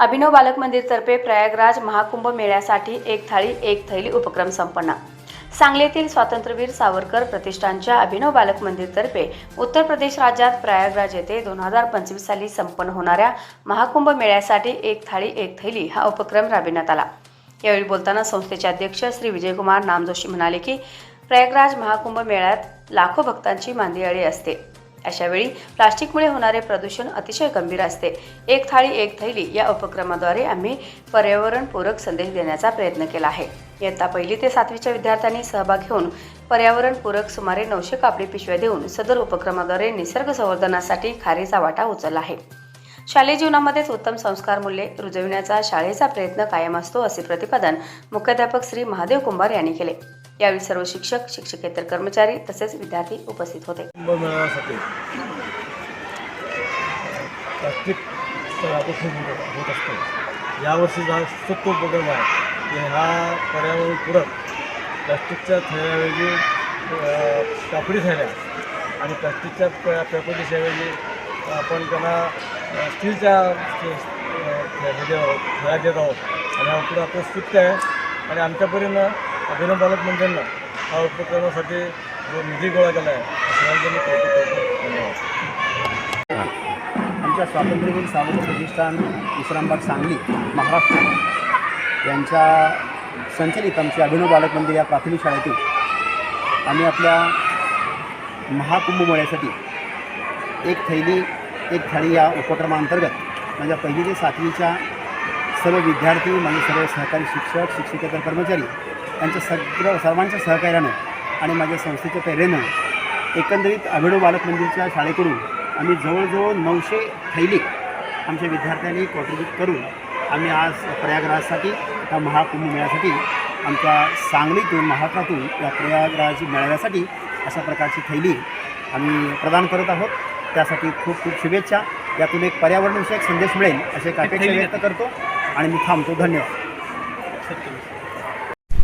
अभिनव बालक मंदिरतर्फे प्रयागराज महाकुंभ मेळ्यासाठी एक थाळी एक थैली उपक्रम संपन्न. सांगलीतील स्वातंत्र्यवीर सावरकर प्रतिष्ठानच्या अभिनव बालक मंदिरतर्फे उत्तर प्रदेश राज्यात प्रयागराज येथे दोन हजार पंचवीस साली संपन्न होणाऱ्या महाकुंभ मेळ्यासाठी एक थाळी एक थैली हा उपक्रम राबविण्यात आला. यावेळी बोलताना संस्थेचे अध्यक्ष श्री विजयकुमार नामजोशी म्हणाले की प्रयागराज महाकुंभ मेळ्यात लाखो भक्तांची मांदियाळी असते. अशावेळी प्लास्टिकमुळे होणारे प्रदूषण अतिशय गंभीर असते. एक थाळी एक थैली या उपक्रमाद्वारे आम्ही पर्यावरणपूरक संदेश देण्याचा प्रयत्न केला आहे. इयत्ता पहिली ते सातवीच्या विद्यार्थ्यांनी सहभाग घेऊन पर्यावरणपूरक सुमारे नऊशे कापडी पिशव्या देऊन सदर उपक्रमाद्वारे निसर्ग संवर्धनासाठी खारीचा वाटा उचलला आहे. शालेय जीवनामध्येच उत्तम संस्कार मूल्ये रुजविण्याचा शाळेचा प्रयत्न कायम असतो असे प्रतिपादन मुख्याध्यापक श्री महादेव कुंभार यांनी केले. यावेळी सर्व शिक्षक शिक्षकेतर कर्मचारी तसेच विद्यार्थी उपस्थित होते. होत असतो. यावर्षी हा सोप्प उपक्रम आहे. की हा पर्यावरणपूरक प्लास्टिकच्या थैल्याऐवजी कापडी थैल्या आणि प्लास्टिकच्या प- पेपरच्या आपण त्यांना स्टीलच्या देत आहोत, थैल्या देत आहोत. आणि हा उपक्रम आपलं स्तुत्य आहे. आणि आमच्यापर्यंत अभिनव बालक हा उपक्रमासाठी जो निधी गोळा केला आहे धन्यवाद. आमच्या स्वातंत्र्यवीर सावरकर प्रतिष्ठान विश्रामबाग सांगली महाराष्ट्र. यांच्या संचलित आमचे अभिनव बालक मंदिर या प्राथमिक शाळेतून आम्ही आपल्या महाकुंभमेळ्यासाठी एक थैली एक थाळी या उपक्रमांतर्गत माझ्या पहिली ते सातवीच्या सर्व विद्यार्थी माझे सर्व सहकारी शिक्षक शिक्षकेतर कर्मचारी यांच्या सगळं सर्वांच्या सहकार्यानं आणि माझ्या संस्थेच्या प्रेरणेनं एकंदरीत अभिनव बालक मंदिरच्या शाळेकडून आम्ही जवळजवळ नऊशे थैली आमच्या विद्यार्थ्यांनी कॉन्ट्रीब्यूट करून आम्ही आज प्रयागराजसाठी या महाकुंभ मेळ्यासाठी आमच्या सांगलीतून महाराष्ट्रातून या प्रयागराज मेळाव्यासाठी अशा प्रकारची थैली आम्ही प्रदान करत आहोत. त्यासाठी खूप खूप शुभेच्छा. यातून एक पर्यावरणविषयक संदेश मिळेल अशी एक अपेक्षा व्यक्त करतो आणि मी थांबतो. धन्यवाद.